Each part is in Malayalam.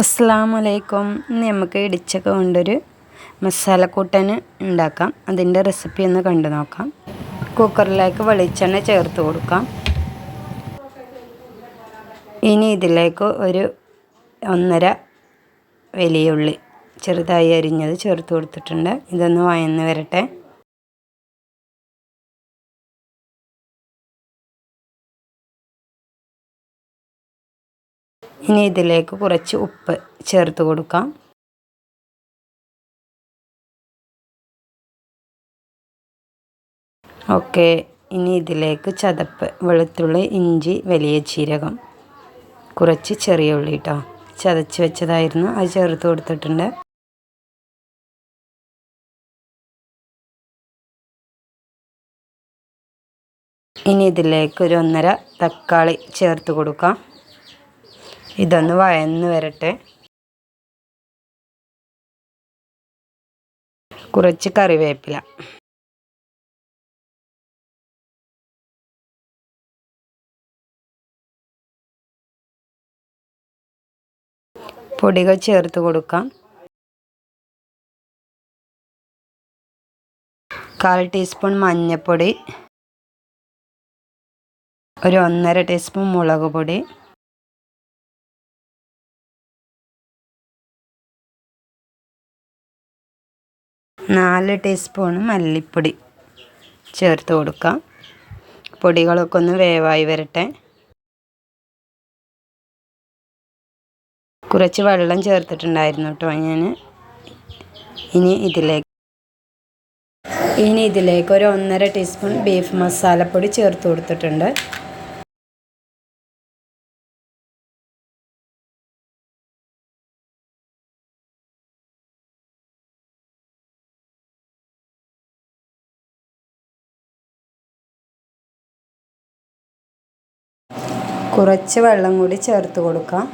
അസ്സാം വലൈക്കും ഇന്ന് നമുക്ക് ഇടിച്ചക്ക കൊണ്ടൊരു മസാലക്കൂട്ടന് ഉണ്ടാക്കാം. അതിന്റെ റെസിപ്പി ഒന്ന് കണ്ടു നോക്കാം. കുക്കറിലേക്ക് വെളിച്ചെണ്ണ ചേർത്ത് കൊടുക്കാം. ഇനി ഇതിലേക്ക് ഒരു ഒന്നര വലിയ ഉള്ളി ചെറുതായി അരിഞ്ഞത് ചേർത്ത് കൊടുത്തിട്ടുണ്ട്. ഇതൊന്ന് വയന്ന് വരട്ടെ. ഇനി ഇതിലേക്ക് കുറച്ച് ഉപ്പ് ചേർത്ത് കൊടുക്കാം. ഓക്കെ ഇനി ഇതിലേക്ക് ചതപ്പ് വെളുത്തുള്ളി ഇഞ്ചി വലിയ ജീരകം. കുറച്ച് ചെറിയ ഉള്ളി കേട്ടോ ചതച്ച് വെച്ചതായിരുന്നു. അത് ചേർത്ത് കൊടുത്തിട്ടുണ്ട്. ഇനി ഇതിലേക്ക് ഒരു ഒന്നര തക്കാളി ചേർത്ത് കൊടുക്കാം. ഇതൊന്ന് വഴന്ന് വരട്ടെ. കുറച്ച് കറിവേപ്പില. പൊടികൾ ചേർത്ത് കൊടുക്കാം. കാൽ ടീസ്പൂൺ മഞ്ഞൾപ്പൊടി ഒരു ഒന്നര ടീസ്പൂൺ മുളക് പൊടി. നാല് ടീസ്പൂൺ മല്ലിപ്പൊടി ചേർത്ത് കൊടുക്കാം. പൊടികളൊക്കെ ഒന്ന് വേവായി വരട്ടെ. കുറച്ച് വെള്ളം ചേർത്തിട്ടുണ്ടായിരുന്നു കേട്ടോ ഞാൻ. ഇനി ഇതിലേക്ക് ഇനി ഇതിലേക്ക് ഒരു ഒന്നര ടീസ്പൂൺ ബീഫ് മസാലപ്പൊടി ചേർത്ത് കൊടുത്തിട്ടുണ്ട്. കുറച്ച് വെള്ളം കൂടി ചേർത്ത് കൊടുക്കാം.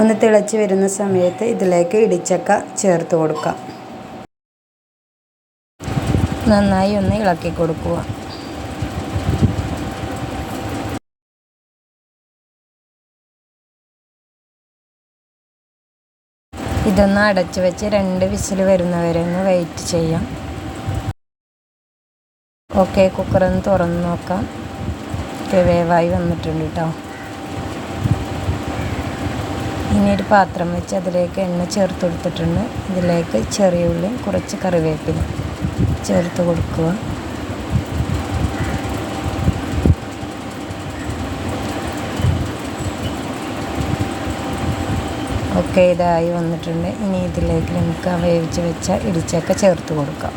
ഒന്ന് തിളച്ച് വരുന്ന സമയത്ത് ഇതിലേക്ക് ഇടിച്ചക്ക ചേർത്ത് കൊടുക്കാം. നന്നായി ഒന്ന് ഇളക്കി കൊടുക്കുക. ഇതൊന്ന് അടച്ചു വെച്ച് രണ്ട് വിസിൽ വരുന്നവരെ ഒന്ന് വെയിറ്റ് ചെയ്യാം. ഓക്കെ കുക്കറൊന്ന് തുറന്ന് നോക്കാം. വേവായി വന്നിട്ടുണ്ട് കേട്ടോ ഇനി ഒരു പാത്രം വെച്ച് അതിലേക്ക് എണ്ണ ചേർത്ത് കൊടുത്തിട്ടുണ്ട്. ഇതിലേക്ക് ചെറിയ ഉള്ളിയും കുറച്ച് കറിവേപ്പില ചേർത്ത് കൊടുക്കുക. ഒക്കെ ഇതായി വന്നിട്ടുണ്ട്. ഇനി ഇതിലേക്ക് നമുക്ക് വേവിച്ച് വെച്ച ഇടിച്ചൊക്കെ ചേർത്ത് കൊടുക്കാം.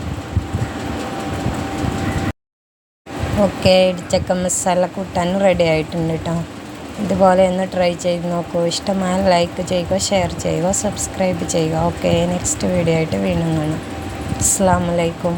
ഓക്കെ ഇടിച്ചക്ക മസാല കൂട്ടാനും റെഡി ആയിട്ടുണ്ട് കേട്ടോ ഇതുപോലെ ഒന്ന് ട്രൈ ചെയ്ത് നോക്കൂ. ഇഷ്ടമായ ലൈക്ക് ചെയ്യുക ഷെയർ ചെയ്യുക സബ്സ്ക്രൈബ് ചെയ്യുക. ഓക്കെ നെക്സ്റ്റ് വീഡിയോ ആയിട്ട് വീണ്ടും കാണാം. അസ്സാം വലൈക്കും